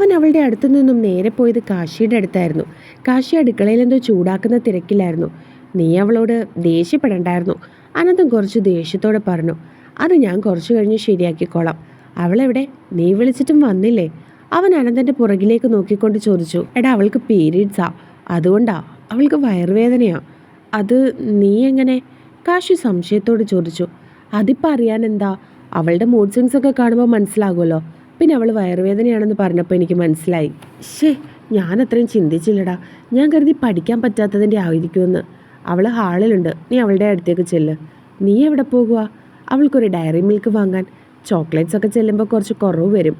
അവൻ അവളുടെ അടുത്തു നിന്നും നേരെ പോയത് കാശിയുടെ അടുത്തായിരുന്നു. കാശി അടുക്കളയിൽ എന്തോ ചൂടാക്കുന്ന തിരക്കിലായിരുന്നു. നീ അവളോട് ദേഷ്യപ്പെടണ്ടായിരുന്നു. അനന്തം കുറച്ച് ദേഷ്യത്തോടെ പറഞ്ഞു അത് ഞാൻ കുറച്ചു കഴിഞ്ഞ് ശരിയാക്കിക്കോളാം. അവളെവിടെ? നീ വിളിച്ചിട്ടും വന്നില്ലേ? അവൻ അനന്തന്റെ പുറകിലേക്ക് നോക്കിക്കൊണ്ട് ചോദിച്ചു എടാ അവൾക്ക് പീരീഡ്സാ അതുകൊണ്ടാ? അവൾക്ക് വയറുവേദനയാ? അത് നീ എങ്ങനെ? കാശി സംശയത്തോട് ചോദിച്ചു അതിപ്പോൾ അറിയാൻ എന്താ? അവളുടെ മൂഡ് സ്വിങ്സ് ഒക്കെ കാണുമ്പോൾ മനസ്സിലാകുമല്ലോ പിന്നെ അവൾ വയറുവേദനയാണെന്ന് പറഞ്ഞപ്പോൾ എനിക്ക് മനസ്സിലായി. ശേ ഞാൻ അത്രയും ചിന്തിച്ചില്ലടാ. ഞാൻ കരുതി പഠിക്കാൻ പറ്റാത്തതിന്റെ ആയിരിക്കുമെന്ന്. അവൾ ഹാളിലുണ്ട്. നീ അവളുടെ അടുത്തേക്ക് ചെല്ല്. നീ എവിടെ പോകുക അവൾക്കൊരു ഡയറി മിൽക്ക് വാങ്ങാൻ. ചോക്ലേറ്റ്സ് ഒക്കെ ചെല്ലുമ്പോൾ കുറച്ച് കുറവ് വരും.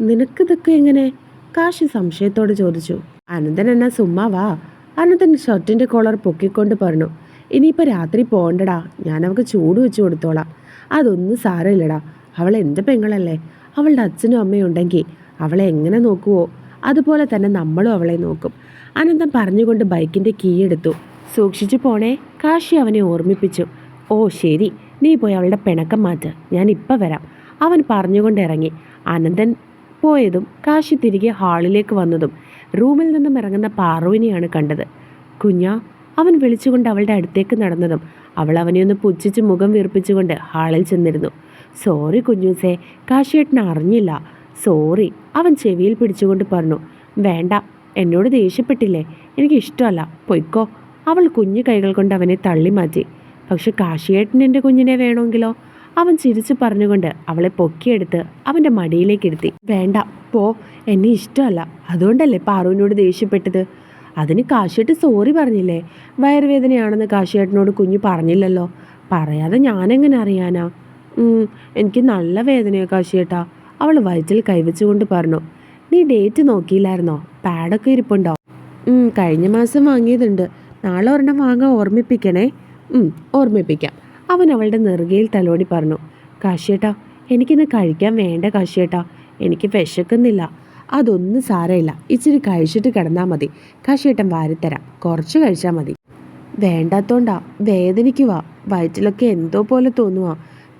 നിനക്കിതൊക്കെ എങ്ങനെ? കാശി സംശയത്തോട് ചോദിച്ചു. അനന്തൻ എന്നാ സുമ്മാ വാ. അനന്തൻ ഷർട്ടിന്റെ കോളർ പൊക്കിക്കൊണ്ട് പറഞ്ഞു. ഇനിയിപ്പോൾ രാത്രി പോകണ്ടടാ ഞാൻ അവൾക്ക് ചൂട് വെച്ച് കൊടുത്തോളാം. അതൊന്നും സാരമില്ലടാ. അവൾ എന്റെ പെങ്ങളല്ലേ. അവളുടെ അച്ഛനും അമ്മയും ഉണ്ടെങ്കിൽ അവളെ എങ്ങനെ നോക്കുവോ? അതുപോലെ തന്നെ നമ്മളും അവളെ നോക്കും. അനന്തം പറഞ്ഞുകൊണ്ട് ബൈക്കിന്റെ കീ എടുത്തു. സൂക്ഷിച്ചു പോണേ കാശി അവനെ ഓർമ്മിപ്പിച്ചു. ഓ ശരി. നീ പോയി അവളുടെ പിണക്കം മാറ്റ്. ഞാൻ ഇപ്പം വരാം. അവൻ പറഞ്ഞുകൊണ്ട് ഇറങ്ങി. അനന്തൻ പോയതും കാശി തിരികെ ഹാളിലേക്ക് വന്നതും റൂമിൽ നിന്നും ഇറങ്ങുന്ന പാറുവിനെയാണ് കണ്ടത്. കുഞ്ഞ അവൻ വിളിച്ചുകൊണ്ട് അവളുടെ അടുത്തേക്ക് നടന്നതും അവൾ അവനെ ഒന്ന് പുച്ഛിച്ച് മുഖം വീർപ്പിച്ചുകൊണ്ട് ഹാളിൽ ചെന്നിരുന്നു. സോറി കുഞ്ഞൂസേ കാശിയേട്ടൻ അറിഞ്ഞില്ല. സോറി അവൻ ചെവിയിൽ പിടിച്ചുകൊണ്ട് പറഞ്ഞു. വേണ്ട എന്നോട് ദേഷ്യപ്പെട്ടില്ലേ? എനിക്ക് ഇഷ്ടമല്ല പൊയ്ക്കോ. അവൾ കുഞ്ഞു കൈകൾ കൊണ്ട് അവനെ തള്ളി മാറ്റി പക്ഷെ കാശിയേട്ടൻ എന്റെ കുഞ്ഞിനെ വേണമെങ്കിലോ? അവൻ ചിരിച്ചു പറഞ്ഞുകൊണ്ട് അവളെ പൊക്കിയെടുത്ത് അവന്റെ മടിയിലേക്ക് ഇരുത്തി. വേണ്ട പോ. എന്നെ ഇഷ്ടമല്ല. അതുകൊണ്ടല്ലേ പാറുവിനോട് ദേഷ്യപ്പെട്ടത്? അതിന് കാശിയേട്ട് സോറി പറഞ്ഞില്ലേ? വയറുവേദനയാണെന്ന് കാശിയേട്ടനോട് കുഞ്ഞു പറഞ്ഞില്ലല്ലോ. പറയാതെ ഞാനെങ്ങനെ അറിയാനാ? എനിക്ക് നല്ല വേദനയാ കാശിയേട്ടാ. അവൾ വയറ്റിൽ കൈവച്ചുകൊണ്ട് പറഞ്ഞു നീ ഡേറ്റ് നോക്കിയില്ലായിരുന്നോ? പാഡൊക്കെ ഇരിപ്പുണ്ടോ? കഴിഞ്ഞ മാസം വാങ്ങിയതുണ്ട്. നാളെ ഒരെണ്ണം വാങ്ങാൻ ഓർമ്മിപ്പിക്കണേ? ഓർമ്മിപ്പിക്കാം. അവൻ അവളുടെ നെറുകയിൽ തലോടി പറഞ്ഞു കാശിയേട്ടാ എനിക്കിന്ന് കഴിക്കാൻ വേണ്ട കാശിയേട്ടാ. എനിക്ക് വിശക്കുന്നില്ല. അതൊന്നും സാരമില്ല. ഇച്ചിരി കഴിച്ചിട്ട് കിടന്നാൽ മതി. കാശിയേട്ടൻ വാരിത്തരാം. കുറച്ച് കഴിച്ചാൽ മതി. വേണ്ടാത്തോണ്ടാ. വേദനിക്കുവാ. വയറ്റിലൊക്കെ എന്തോ പോലെ തോന്നുവാ.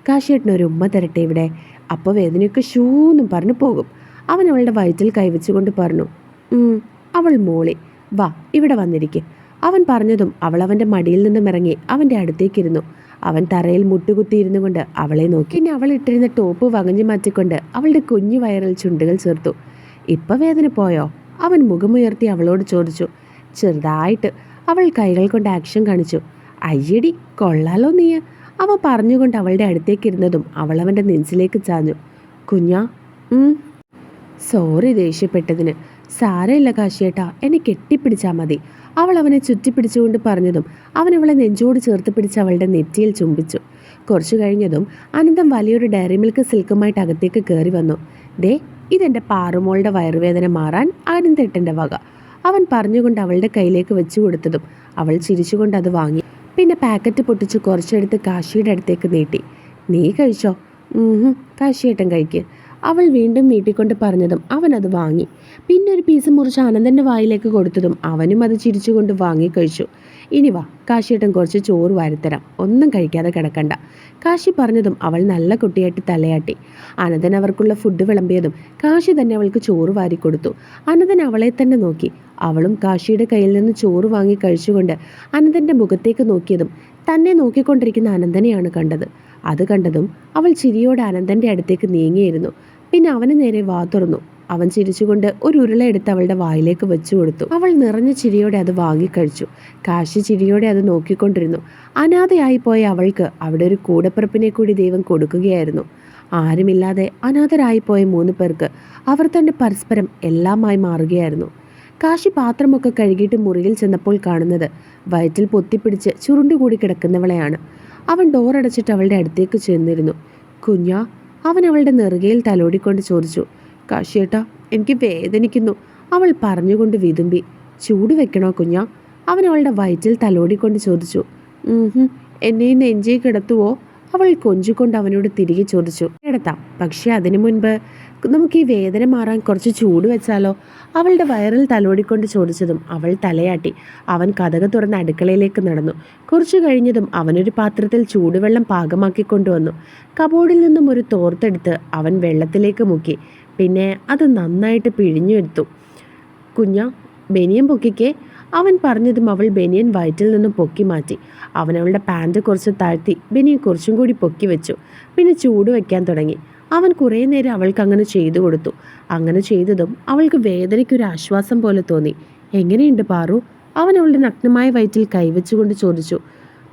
കാശിയേട്ടൻ ഒരു ഉമ്മ തരട്ടെ ഇവിടെ. അപ്പോൾ വേദനയൊക്കെ ഷൂന്നും പറഞ്ഞു പോകും. അവൻ അവളുടെ വയറ്റിൽ കൈവച്ചുകൊണ്ട് പറഞ്ഞു അവൾ മോളി വാ ഇവിടെ വന്നിരിക്കെ. അവൻ പറഞ്ഞതും അവൾ അവന്റെ മടിയിൽ നിന്നും ഇറങ്ങി അവന്റെ അടുത്തേക്കിരുന്നു അവൻ തറയിൽ മുട്ടുകുത്തിയിരുന്നു കൊണ്ട് അവളെ നോക്കി. പിന്നെ അവൾ ഇട്ടിരുന്ന ടോപ്പ് വകഞ്ഞു മാറ്റിക്കൊണ്ട് അവളുടെ കുഞ്ഞു വയറിൽ ചുണ്ടുകൾ ചേർത്തു. ഇപ്പം വേദന പോയോ? അവൻ മുഖമുയർത്തി അവളോട് ചോദിച്ചു. ചെറുതായിട്ട്. അവൾ കൈകൾ കൊണ്ട് ആക്ഷൻ കാണിച്ചു. അയ്യടി കൊള്ളാലോ നീ അവ പറഞ്ഞുകൊണ്ട് അവളുടെ അടുത്തേക്കിരുന്നതും അവൾ അവന്റെ നെഞ്ചിലേക്ക് ചാഞ്ഞു. കുഞ്ഞാ സോറി ദേഷ്യപ്പെട്ടതിന്. സാരമില്ല കാശിയേട്ടാ എന്നെ കെട്ടിപ്പിടിച്ചാൽ മതി. അവൾ അവനെ ചുറ്റിപ്പിടിച്ചുകൊണ്ട് പറഞ്ഞതും അവൻ അവളെ നെഞ്ചോട് ചേർത്ത് പിടിച്ച് അവളുടെ നെറ്റിയിൽ ചുംബിച്ചു. കുറച്ചു കഴിഞ്ഞതും അനന്തം വലിയൊരു ഡയറി മിൽക്ക് സിൽക്കുമായിട്ട് അകത്തേക്ക് കയറി വന്നു. ദേ ഇതെന്റെ പാറുമോളുടെ വയറുവേദന മാറാൻ അനന്തേട്ടന്റെ വക. അവൻ പറഞ്ഞുകൊണ്ട് അവളുടെ കയ്യിലേക്ക് വെച്ചു കൊടുത്തതും അവൾ ചിരിച്ചുകൊണ്ട് അത് വാങ്ങി. പിന്നെ പാക്കറ്റ് പൊട്ടിച്ച് കുറച്ചെടുത്ത് കാശിയുടെ അടുത്തേക്ക് നീട്ടി. നീ കഴിച്ചോ? കാശിയേട്ടൻ കഴിക്ക്. അവൾ വീണ്ടും നീട്ടിക്കൊണ്ട് പറഞ്ഞതും അവൻ അത് വാങ്ങി. പിന്നെ ഒരു പീസ് മുറിച്ച് അനന്തന്റെ വായിലേക്ക് കൊടുത്തതും അവനും അത് ചിരിച്ചുകൊണ്ട് വാങ്ങി കഴിച്ചു. ഇനി വാ കാശിയേട്ടൻ കുറച്ച് ചോറ് വാരിത്തരാം. ഒന്നും കഴിക്കാതെ കിടക്കണ്ട. കാശി പറഞ്ഞതും അവൾ നല്ല കുട്ടിയായിട്ട് തലയാട്ടി. അനന്തൻ അവർക്കുള്ള ഫുഡ് വിളമ്പിയതും കാശി തന്നെ അവൾക്ക് ചോറ് വാരിക്കൊടുത്തു. അനന്തൻ അവളെ തന്നെ നോക്കി. അവളും കാശിയുടെ കയ്യിൽ നിന്ന് ചോറ് വാങ്ങി കഴിച്ചുകൊണ്ട് അനന്തന്റെ മുഖത്തേക്ക് നോക്കിയതും തന്നെ നോക്കിക്കൊണ്ടിരിക്കുന്ന അനന്തനെയാണ് കണ്ടത്. അത് കണ്ടതും അവൾ ചിരിയോടെ അനന്തന്റെ അടുത്തേക്ക് നീങ്ങിയിരുന്നു. പിന്നെ അവന് നേരെ വാ തുറന്നു. അവൻ ചിരിച്ചുകൊണ്ട് ഒരു ഉരുള എടുത്ത് അവളുടെ വായിലേക്ക് വെച്ചു കൊടുത്തു. അവൾ നിറഞ്ഞ ചിരിയോടെ അത് വാങ്ങിക്കഴിച്ചു കാശി ചിരിയോടെ അത് നോക്കിക്കൊണ്ടിരുന്നു. അനാഥയായി പോയ അവൾക്ക് അവിടെ ഒരു കൂടപ്പിറപ്പിനെ കൂടി ദൈവം കൊടുക്കുകയായിരുന്നു. ആരുമില്ലാതെ അനാഥരായി പോയ മൂന്ന് പേർക്ക് അവർ തന്നെ പരസ്പരം എല്ലാമായി മാറുകയായിരുന്നു. കാശി പാത്രമൊക്കെ കഴുകിയിട്ട് മുറിയിൽ ചെന്നപ്പോൾ കാണുന്നത് വയറ്റിൽ പൊത്തിപ്പിടിച്ച് ചുരുണ്ടുകൂടി കിടക്കുന്നവളെയാണ്. അവൻ ഡോറടച്ചിട്ട് അവളുടെ അടുത്തേക്ക് ചെന്നിരുന്നു. കുഞ്ഞ അവൻ അവളുടെ നെറുകയിൽ തലോടിക്കൊണ്ട് ചോദിച്ചു കാശിയേട്ടാ എനിക്ക് വേദനിക്കുന്നു. അവൾ പറഞ്ഞുകൊണ്ട് വിതുമ്പി ചൂട് വെക്കണോ കുഞ്ഞ? അവൻ അവളുടെ വയറ്റിൽ തലോടിക്കൊണ്ട് ചോദിച്ചു "ഉം എന്നെ നെഞ്ചേ കിടത്തുവോ? അവൾ കൊഞ്ചിക്കൊണ്ട് അവനോട് തിരികെ ചോദിച്ചു കിടത്താം പക്ഷെ അതിനു മുൻപ് നമുക്ക് ഈ വേദന മാറാൻ കുറച്ച് ചൂട് വെച്ചാലോ? അവളുടെ വയറിൽ തലോടിക്കൊണ്ട് ചോദിച്ചതും അവൾ തലയാട്ടി. അവൻ കഥക തുറന്ന് അടുക്കളയിലേക്ക് നടന്നു. കുറച്ചു കഴിഞ്ഞതും അവനൊരു പാത്രത്തിൽ ചൂടുവെള്ളം പാകമാക്കി കൊണ്ടുവന്നു. കബോർഡിൽ നിന്നും ഒരു തോർത്തെടുത്ത് അവൻ വെള്ളത്തിലേക്ക് മുക്കി. പിന്നെ അത് നന്നായിട്ട് പിഴിഞ്ഞെടുത്തു. കുഞ്ഞ ബനിയം പൊക്കിക്കേ. അവൻ പറഞ്ഞതും അവൾ ബെനിയൻ വയറ്റിൽ നിന്നും പൊക്കി മാറ്റി. അവൻ അവളുടെ പാന്റ് കുറച്ച് താഴ്ത്തി ബനിയൻ കുറച്ചും കൂടി പൊക്കി വെച്ചു. പിന്നെ ചൂട് വയ്ക്കാൻ തുടങ്ങി. അവൻ കുറേ നേരം അവൾക്ക് അങ്ങനെ ചെയ്തു കൊടുത്തു. അങ്ങനെ ചെയ്തതും അവൾക്ക് വേദനയ്ക്കൊരു ആശ്വാസം പോലെ തോന്നി. എങ്ങനെയുണ്ട് പാറു? അവൻ അവളുടെ നഗ്നമായ വയറ്റിൽ കൈവച്ചുകൊണ്ട് ചോദിച്ചു.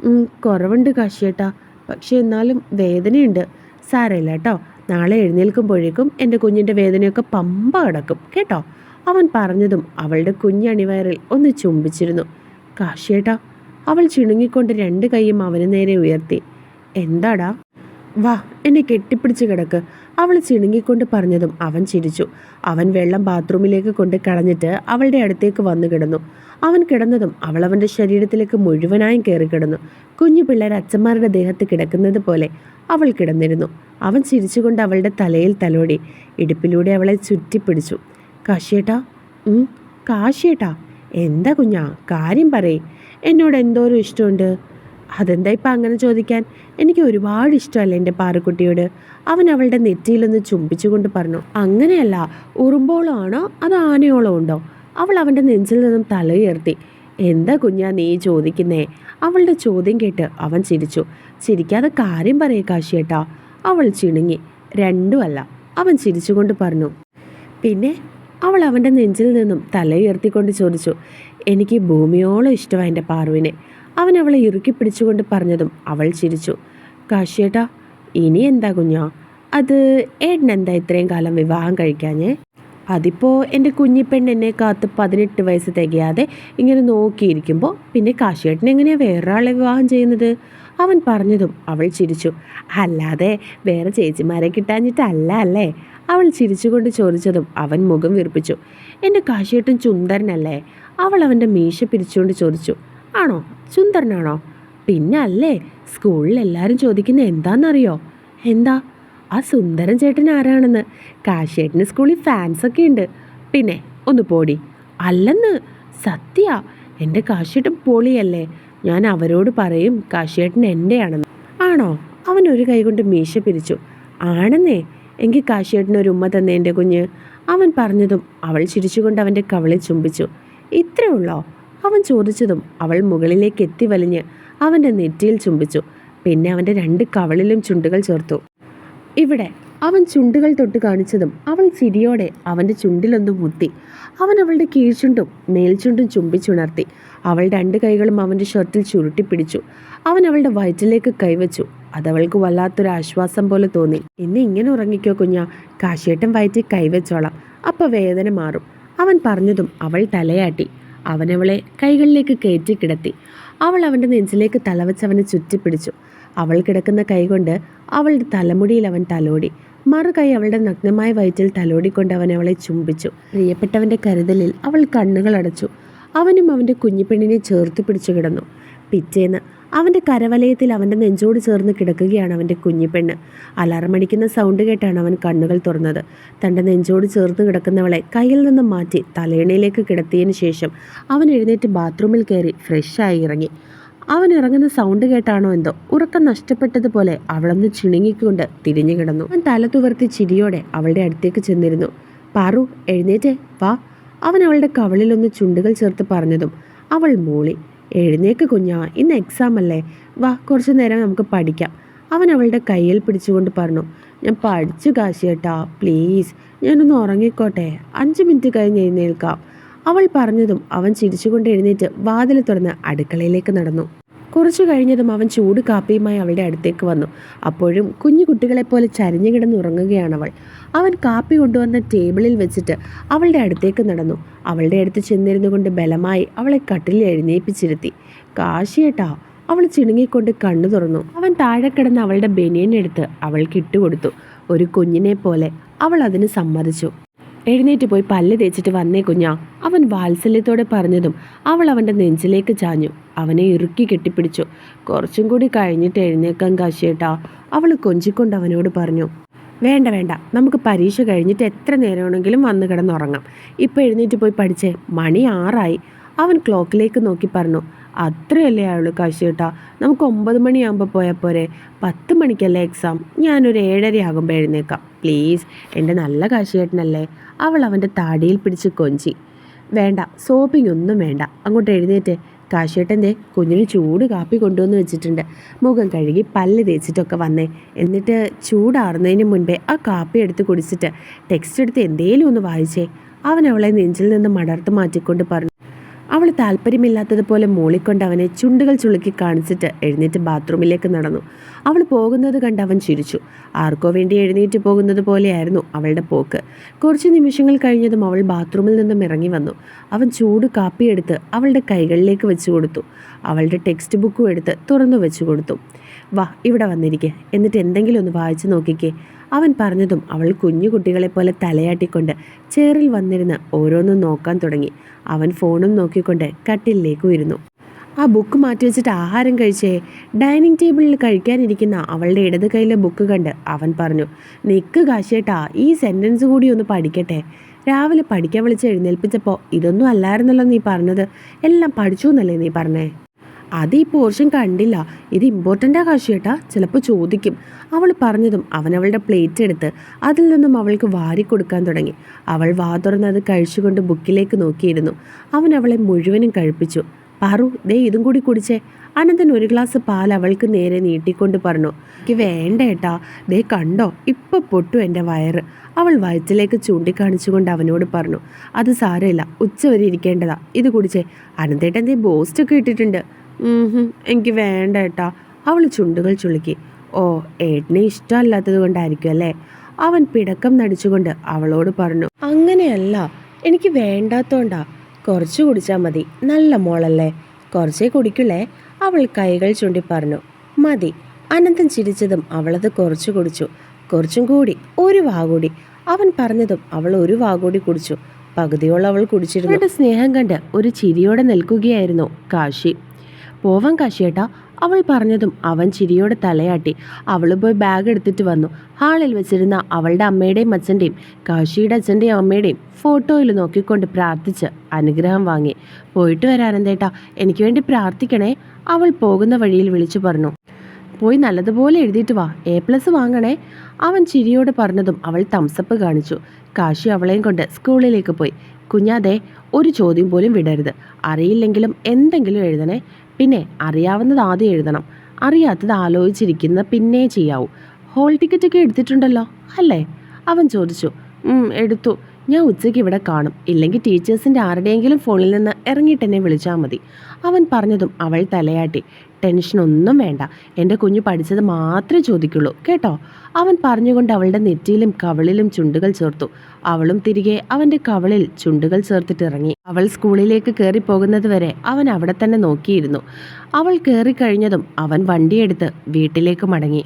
"ഉം, കുറവുണ്ട് കാശിയേട്ടാ. പക്ഷെ എന്നാലും വേദനയുണ്ട്. സാരമില്ല കേട്ടോ. നാളെ എഴുന്നേൽക്കുമ്പോഴേക്കും എന്റെ കുഞ്ഞിന്റെ വേദനയൊക്കെ പമ്പ കിടക്കും. കേട്ടോ? അവൻ പറഞ്ഞതും അവളുടെ കുഞ്ഞണിവയറിൽ ഒന്ന് ചുംബിച്ചിരുന്നു. കാശിയേട്ടാ അവൾ ചിണുങ്ങിക്കൊണ്ട് രണ്ട് കൈയും അവന് നേരെ ഉയർത്തി. എന്താടാ? വാ എന്നെ കെട്ടിപ്പിടിച്ച് കിടക്ക്. അവൾ ചിണുങ്ങിക്കൊണ്ട് പറഞ്ഞതും അവൻ ചിരിച്ചു. അവൻ വെള്ളം ബാത്റൂമിലേക്ക് കൊണ്ട് കളഞ്ഞിട്ട് അവളുടെ അടുത്തേക്ക് വന്നു കിടന്നു. അവൻ കിടന്നതും അവൾ അവന്റെ ശരീരത്തിലേക്ക് മുഴുവനായും കയറി കിടന്നു. കുഞ്ഞു പിള്ളേർ അച്ഛന്മാരുടെ ദേഹത്ത് കിടക്കുന്നത് പോലെ അവൾ കിടന്നിരുന്നു. അവൻ ചിരിച്ചുകൊണ്ട് അവളുടെ തലയിൽ തലോടി. ഇടുപ്പിലൂടെ അവളെ ചുറ്റിപ്പിടിച്ചു. കാശിയേട്ടാ കാശിയേട്ടാ എന്താ കുഞ്ഞാ കാര്യം പറയേ. എന്നോട് ഒരു ഇഷ്ടമുണ്ട്? അതെന്താ ഇപ്പം അങ്ങനെ ചോദിക്കാൻ? എനിക്ക് ഒരുപാട് ഇഷ്ടമല്ല എന്റെ പാറക്കുട്ടിയോട്. അവൻ അവളുടെ നെറ്റിയിലൊന്ന് ചുംബിച്ചുകൊണ്ട് പറഞ്ഞു അങ്ങനെയല്ല ഉറുമ്പോളം ആണോ അത് ആനയോളം ഉണ്ടോ? അവൾ അവന്റെ നെഞ്ചിൽ നിന്നും തല ഉയർത്തി എന്താ കുഞ്ഞാ നീ ചോദിക്കുന്നേ? അവളുടെ ചോദ്യം കേട്ട് അവൻ ചിരിച്ചു. ചിരിക്കാതെ കാര്യം പറയേ കാശിയേട്ടാ. അവൾ ചിണുങ്ങി രണ്ടുമല്ല. അവൻ ചിരിച്ചുകൊണ്ട് പറഞ്ഞു പിന്നെ അവൾ അവന്റെ നെഞ്ചിൽ നിന്നും തലയുയർത്തിക്കൊണ്ട് ചോദിച്ചു എനിക്ക് ഭൂമിയോളം ഇഷ്ടമാണ് എന്റെ പാറുവിനെ. അവൻ അവളെ ഇറുക്കി പിടിച്ചുകൊണ്ട് പറഞ്ഞതും അവൾ ചിരിച്ചു. കാശിയേട്ടാ ഇനി എന്താ കുഞ്ഞാ? അത് ഏട്ടൻ ഇത്രയും കാലം വിവാഹം കഴിക്കാഞ്ഞേ? അതിപ്പോൾ എന്റെ കുഞ്ഞിപ്പെണ്ണ് എന്നെ കാത്ത് പതിനെട്ട് വയസ്സ് തികയാതെ ഇങ്ങനെ നോക്കിയിരിക്കുമ്പോൾ പിന്നെ കാശിയേട്ടൻ എങ്ങനെയാണ് വേറൊരാളെ വിവാഹം ചെയ്യുന്നത്? അവൻ പറഞ്ഞതും അവൾ ചിരിച്ചു. അല്ലാതെ വേറെ ചേച്ചിമാരെ കിട്ടാഞ്ഞിട്ടല്ല അല്ലേ? അവൾ ചിരിച്ചുകൊണ്ട് ചോദിച്ചതും അവൻ മുഖം വീർപ്പിച്ചു. എന്റെ കാശിയേട്ടൻ ചുന്ദരനല്ലേ അവൾ അവന്റെ മീശ പിരിച്ചുകൊണ്ട് ചോദിച്ചു. ആണോ? ചുന്ദരനാണോ പിന്നെ അല്ലേ സ്കൂളിൽ എല്ലാവരും ചോദിക്കുന്ന എന്താണെന്നറിയോ എന്താ? ആ സുന്ദരൻ ചേട്ടൻ ആരാണെന്ന്? കാശേട്ടന് സ്കൂളിൽ ഫാൻസൊക്കെ ഉണ്ട്. പിന്നെ ഒന്ന് പോടി. അല്ലെന്ന്? സത്യ എന്റെ കാശിയേട്ടൻ പൊളിയല്ലേ? ഞാൻ അവരോട് പറയും കാശിയേട്ടൻ എന്റെയാണെന്ന് ആണോ? അവൻ ഒരു കൈ കൊണ്ട് മീശ പിരിച്ചു. ആണെന്നേ എങ്കിൽ കാശിയേട്ടന് ഒരു ഉമ്മ തന്നെ എന്റെ കുഞ്ഞ്. അവൻ പറഞ്ഞതും അവൾ ചിരിച്ചുകൊണ്ട് അവന്റെ കവളെ ചുംബിച്ചു. ഇത്രേ ഉള്ളോ? അവൻ ചോദിച്ചതും അവൾ മുകളിലേക്ക് എത്തി വലിഞ്ഞ് അവന്റെ നെറ്റിയിൽ ചുംബിച്ചു. പിന്നെ അവന്റെ രണ്ട് കവളിലും ചുണ്ടുകൾ ചേർത്തു. ഇവിടെ അവൻ ചുണ്ടുകൾ തൊട്ട് കാണിച്ചതും അവൾ ചിരിയോടെ അവന്റെ ചുണ്ടിലൊന്ന് മുത്തി. അവൻ അവളുടെ കീഴ്ചുണ്ടും മേൽചുണ്ടും ചുംബിച്ചുണർത്തി. അവൾ രണ്ട് കൈകളും അവന്റെ ഷർട്ടിൽ ചുരുട്ടിപ്പിടിച്ചു അവൻ അവളുടെ വയറ്റിലേക്ക് കൈവച്ചു. അതവൾക്ക് വല്ലാത്തൊരു ആശ്വാസം പോലെ തോന്നി. ഇന്ന് ഇങ്ങനെ ഉറങ്ങിക്കോ കുഞ്ഞ. കാശിയേട്ടൻ വയറ്റിൽ കൈവച്ചോളാം. അപ്പോൾ വേദന മാറും. അവൻ പറഞ്ഞതും അവൾ തലയാട്ടി. അവനവളെ കൈകളിലേക്ക് കയറ്റി കിടത്തി. അവൾ അവന്റെ നെഞ്ചിലേക്ക് തലവച്ച് അവനെ ചുറ്റിപ്പിടിച്ചു. അവൾ കിടക്കുന്ന കൈകൊണ്ട് അവളുടെ തലമുടിയിൽ അവൻ തലോടി. മറു കൈ അവളുടെ നഗ്നമായ വയറ്റിൽ തലോടിക്കൊണ്ട് അവൻ അവളെ ചുംബിച്ചു. പ്രിയപ്പെട്ടവന്റെ കരുതലിൽ അവൾ കണ്ണുകൾ അടച്ചു. അവനും അവന്റെ കുഞ്ഞിപ്പെണ്ണിനെ ചേർത്ത് പിടിച്ചു കിടന്നു. പിറ്റേന്ന് അവന്റെ കരവലയത്തിൽ അവന്റെ നെഞ്ചോട് ചേർന്ന് കിടക്കുകയാണ് അവന്റെ കുഞ്ഞിപ്പെണ്ണ്. അലാറമടിക്കുന്ന സൗണ്ട് കേട്ടാണ് അവൻ കണ്ണുകൾ തുറന്നത്. തന്റെ നെഞ്ചോട് ചേർന്ന് കിടക്കുന്നവളെ കയ്യിൽ നിന്ന് മാറ്റി തലേണയിലേക്ക് കിടത്തിയതിന് ശേഷം അവൻ എഴുന്നേറ്റ് ബാത്റൂമിൽ കയറി ഫ്രഷായി ഇറങ്ങി. അവൻ ഇറങ്ങുന്ന സൗണ്ട് കേട്ടാണോ എന്തോ ഉറക്കം നഷ്ടപ്പെട്ടതുപോലെ അവളൊന്ന് ചിണുങ്ങിക്കൊണ്ട് തിരിഞ്ഞു കിടന്നു. അവൻ തല തുവർത്തി ചിരിയോടെ അവളുടെ അടുത്തേക്ക് ചെന്നിരുന്നു. പാറു എഴുന്നേറ്റേ വാ. അവൻ അവളുടെ കവളിലൊന്ന് ചുണ്ടുകൾ ചേർത്ത് പറഞ്ഞതും അവൾ മൂളി. എഴുന്നേക്ക് കുഞ്ഞാ ഇന്ന് എക്സാം അല്ലേ? വാ കുറച്ചു നേരം നമുക്ക് പഠിക്കാം. അവൻ അവളുടെ കയ്യിൽ പിടിച്ചുകൊണ്ട് പറഞ്ഞു. ഞാൻ പഠിച്ചു കാശിയേട്ടാ പ്ലീസ് ഞാനൊന്ന് ഉറങ്ങിക്കോട്ടെ. അഞ്ച് മിനിറ്റ് കഴിഞ്ഞ് എഴുന്നേൽക്കാം. അവൾ പറഞ്ഞതും അവൻ ചിരിച്ചുകൊണ്ട് എഴുന്നേറ്റ് വാതിൽ തുറന്ന് അടുക്കളയിലേക്ക് നടന്നു. കുറച്ചു കഴിഞ്ഞതും അവൻ ചൂട് കാപ്പിയുമായി അവളുടെ അടുത്തേക്ക് വന്നു. അപ്പോഴും കുഞ്ഞു കുട്ടികളെപ്പോലെ ചരിഞ്ഞു കിടന്ന് ഉറങ്ങുകയാണ് അവൾ. അവൻ കാപ്പി കൊണ്ടുവന്ന ടേബിളിൽ വെച്ചിട്ട് അവളുടെ അടുത്തേക്ക് നടന്നു. അവളുടെ അടുത്ത് ചെന്നിരുന്നു കൊണ്ട് ബലമായി അവളെ കട്ടിലിൽ എഴുന്നേൽപ്പിച്ചിരുത്തി കാശിയേട്ടാ അവൾ ചിണുങ്ങിക്കൊണ്ട് കണ്ണു തുറന്നു. അവൻ താഴെ കിടന്ന് അവളുടെ ബനിയനെടുത്ത് അവൾക്ക് ഇട്ടുകൊടുത്തു. ഒരു കുഞ്ഞിനെ പോലെ അവൾ അതിന് സമ്മതിച്ചു. എഴുന്നേറ്റ് പോയി പല്ല് തേച്ചിട്ട് വന്നേ കുഞ്ഞാ. അവൻ വാത്സല്യത്തോടെ പറഞ്ഞതും അവൾ അവന്റെ നെഞ്ചിലേക്ക് ചാഞ്ഞു. അവനെ ഇറുക്കി കെട്ടിപ്പിടിച്ചു. കുറച്ചും കൂടി കഴിഞ്ഞിട്ട് എഴുന്നേക്കാൻ കാശിയേട്ടാ. അവൾ കൊഞ്ചിക്കൊണ്ട് അവനോട് പറഞ്ഞു വേണ്ട വേണ്ട. നമുക്ക് പരീക്ഷ കഴിഞ്ഞിട്ട് എത്ര നേരമാണെങ്കിലും വന്ന് കിടന്നുറങ്ങാം. ഇപ്പോൾ എഴുന്നേറ്റ് പോയി പഠിച്ചേ. മണി ആറായി. അവൻ ക്ലോക്കിലേക്ക് നോക്കി പറഞ്ഞു അത്രയല്ലേ ആയുള്ളൂ കാശിയേട്ടാ നമുക്ക് ഒമ്പത് മണിയാകുമ്പോൾ പോയാൽ പോരെ. പത്ത് മണിക്കല്ലേ എക്സാം ഞാനൊരു ഏഴര ആകുമ്പോൾ എഴുന്നേക്കാം. പ്ലീസ് എന്റെ നല്ല കാശിയേട്ടനല്ലേ അവൾ അവന്റെ താടിയിൽ പിടിച്ച് കൊഞ്ചി. വേണ്ട സോപ്പിംഗ് ഒന്നും വേണ്ട. അങ്ങോട്ട് എഴുന്നേറ്റ്. കാശിയേട്ടന്റെ കുഞ്ഞിന് ചൂട് കാപ്പി കൊണ്ടുവന്ന് വെച്ചിട്ടുണ്ട്. മുഖം കഴുകി പല്ല് തേച്ചിട്ടൊക്കെ വന്നേ. എന്നിട്ട് ചൂടാറുന്നതിന് മുൻപേ ആ കാപ്പി എടുത്ത് കുടിച്ചിട്ട് ടെക്സ്റ്റ് എടുത്ത് എന്തേലും ഒന്ന് വായിച്ചേ. അവൻ അവളെ നെഞ്ചിൽ നിന്ന് മടർത്ത് മാറ്റിക്കൊണ്ട് പറഞ്ഞു. അവൾ താല്പര്യമില്ലാത്തതുപോലെ മൂളിക്കൊണ്ട് അവനെ ചുണ്ടുകൾ ചുളുക്കി കാണിച്ചിട്ട് എഴുന്നേറ്റ് ബാത്റൂമിലേക്ക് നടന്നു. അവൾ പോകുന്നത് കണ്ട് അവൻ ചിരിച്ചു. ആർക്കോ വേണ്ടി എഴുന്നേറ്റ് പോകുന്നത് പോലെയായിരുന്നു അവളുടെ പോക്ക്. കുറച്ച് നിമിഷങ്ങൾ കഴിഞ്ഞതും അവൾ ബാത്റൂമിൽ നിന്നും ഇറങ്ങി വന്നു. അവൻ ചൂട് കാപ്പിയെടുത്ത് അവളുടെ കൈകളിലേക്ക് വെച്ചു കൊടുത്തു. അവളുടെ ടെക്സ്റ്റ് ബുക്കും എടുത്ത് തുറന്നു വെച്ചു കൊടുത്തു. വാ ഇവിടെ വന്നിരിക്കെ. എന്നിട്ട് എന്തെങ്കിലും ഒന്ന് വായിച്ചു നോക്കിക്കേ. അവൻ പറഞ്ഞതും അവൾ കുഞ്ഞു കുട്ടികളെ പോലെ തലയാട്ടിക്കൊണ്ട് ചേറിൽ വന്നിരുന്ന് ഓരോന്നും നോക്കാൻ തുടങ്ങി. അവൻ ഫോണും നോക്കിക്കൊണ്ട് കട്ടിലേക്ക് ഇരുന്നു ആ ബുക്ക് മാറ്റി വെച്ചിട്ട് ആഹാരം കഴിച്ചേ? ഡൈനിങ് ടേബിളിൽ കഴിക്കാനിരിക്കുന്ന അവളുടെ ഇടത് കൈയിലെ ബുക്ക് കണ്ട് അവൻ പറഞ്ഞു നിക്ക് കാശേട്ടാ ഈ സെന്റൻസ് കൂടി ഒന്ന് പഠിക്കട്ടെ. രാവിലെ പഠിക്കാൻ വിളിച്ച് എഴുന്നേൽപ്പിച്ചപ്പോൾ ഇതൊന്നും അല്ലായിരുന്നല്ലോ നീ പറഞ്ഞത്. എല്ലാം പഠിച്ചു എന്നല്ലേ നീ പറഞ്ഞേ? അത് ഈ പോർഷൻ കണ്ടില്ല. ഇത് ഇമ്പോർട്ടന്റ് കാശിയേട്ടാ ചിലപ്പോൾ ചോദിക്കും. അവൾ പറഞ്ഞതും അവളുടെ പ്ലേറ്റ് എടുത്ത് അതിൽ നിന്നും അവൾക്ക് വാരി കൊടുക്കാൻ തുടങ്ങി. അവൾ വാ തുറന്നത് കഴിച്ചുകൊണ്ട് ബുക്കിലേക്ക് നോക്കിയിരുന്നു. അവൻ അവളെ മുഴുവനും കഴിപ്പിച്ചു. പാറു ദേ ഇതും കൂടി കുടിച്ചേ. അനന്തൻ ഒരു ഗ്ലാസ് പാൽ അവൾക്ക് നേരെ നീട്ടിക്കൊണ്ട് പറഞ്ഞു. എനിക്ക് വേണ്ട ഏട്ടാ. ദേ കണ്ടോ? ഇപ്പൊ പൊട്ടു എന്റെ വയറ്. അവൾ വയറ്റിലേക്ക് ചൂണ്ടിക്കാണിച്ചുകൊണ്ട് അവനോട് പറഞ്ഞു. അത് സാരമില്ല. ഉച്ച വരെ ഇരിക്കേണ്ടതാ. ഇത് കുടിച്ചേ. അനന്തേട്ടൻ ദേ ബോസ്റ്റൊക്കെ ഇട്ടിട്ടുണ്ട്. എനിക്ക് വേണ്ട കേട്ടോ അവൾ ചുണ്ടുകൾ ചുളുക്കി. ഓ ഏട്ടനെ ഇഷ്ടമല്ലാത്തത് കൊണ്ടായിരിക്കും അല്ലേ? അവൻ പിടക്കം നടിച്ചുകൊണ്ട് അവളോട് പറഞ്ഞു അങ്ങനെയല്ല എനിക്ക് വേണ്ടാത്തോണ്ടാ. കുറച്ച് കുടിച്ചാൽ മതി. നല്ല മോളല്ലേ. കുറച്ചേ കുടിക്കുള്ളേ. അവൾ കൈകൾ ചൂണ്ടി പറഞ്ഞു മതി. അനന്തൻ ചിരിച്ചതും അവളത് കുറച്ച് കുടിച്ചു. കുറച്ചും കൂടി ഒരു വാകൂടി അവൻ പറഞ്ഞതും അവൾ ഒരു വാകൂടി കുടിച്ചു. പകുതിയോളം അവൾ കുടിച്ചിരുന്നു. സ്നേഹം കണ്ട് ഒരു ചിരിയോടെ നിൽക്കുകയായിരുന്നു കാശി. പോവാൻ കാശിയേട്ടാ. അവൾ പറഞ്ഞതും അവൻ ചിരിയോടെ തലയാട്ടി. അവൾ പോയി ബാഗ് എടുത്തിട്ട് വന്നു. ഹാളിൽ വെച്ചിരുന്ന അവളുടെ അമ്മയുടെയും അച്ഛന്റെയും കാശിയുടെ അച്ഛന്റെയും അമ്മയുടെയും ഫോട്ടോയിൽ നോക്കിക്കൊണ്ട് പ്രാർത്ഥിച്ച് അനുഗ്രഹം വാങ്ങി. പോയിട്ട് വരാനെന്തേട്ടാ എനിക്ക് വേണ്ടി പ്രാർത്ഥിക്കണേ. അവൾ പോകുന്ന വഴിയിൽ വിളിച്ചു പറഞ്ഞു. പോയി നല്ലതുപോലെ എഴുതിയിട്ട് വാ. എ പ്ലസ് വാങ്ങണേ. അവൻ ചിരിയോട് പറഞ്ഞതും അവൾ തംസപ്പ് കാണിച്ചു. കാശി അവളെയും കൊണ്ട് സ്കൂളിലേക്ക് പോയി. കുഞ്ഞാതെ ഒരു ചോദ്യം പോലും വിടരുത്. അറിയില്ലെങ്കിലും എന്തെങ്കിലും എഴുതണേ. പിന്നെ അറിയാവുന്നത് ആദ്യം എഴുതണം. അറിയാത്തത് ആലോചിച്ചിരിക്കുന്ന പിന്നെ ചെയ്യാവൂ. ഹോൾ ടിക്കറ്റൊക്കെ എടുത്തിട്ടുണ്ടല്ലോ അല്ലേ? അവൻ ചോദിച്ചു. എടുത്തു. ഞാൻ ഉച്ചയ്ക്ക് ഇവിടെ കാണും. ഇല്ലെങ്കിൽ ടീച്ചേഴ്സിന്റെ ആരുടെയെങ്കിലും ഫോണിൽ നിന്ന് ഇറങ്ങിയിട്ട് എന്നെ വിളിച്ചാൽ മതി. അവൻ പറഞ്ഞതും അവൾ തലയാട്ടി. ടെൻഷനൊന്നും വേണ്ട. എന്റെ കുഞ്ഞു പഠിച്ചത് മാത്രമേ ചോദിക്കുള്ളൂ. കേട്ടോ? അവൻ പറഞ്ഞുകൊണ്ട് അവളുടെ നെറ്റിയിലും കവളിലും ചുണ്ടുകൾ ചേർത്തു. അവളും തിരികെ അവന്റെ കവളിൽ ചുണ്ടുകൾ ചേർത്തിട്ടിറങ്ങി അവൾ സ്കൂളിലേക്ക് കയറി പോകുന്നത് വരെ അവൻ അവിടെ തന്നെ നോക്കിയിരുന്നു. അവൾ കയറി കഴിഞ്ഞതും അവൻ വണ്ടിയെടുത്ത് വീട്ടിലേക്ക് മടങ്ങി.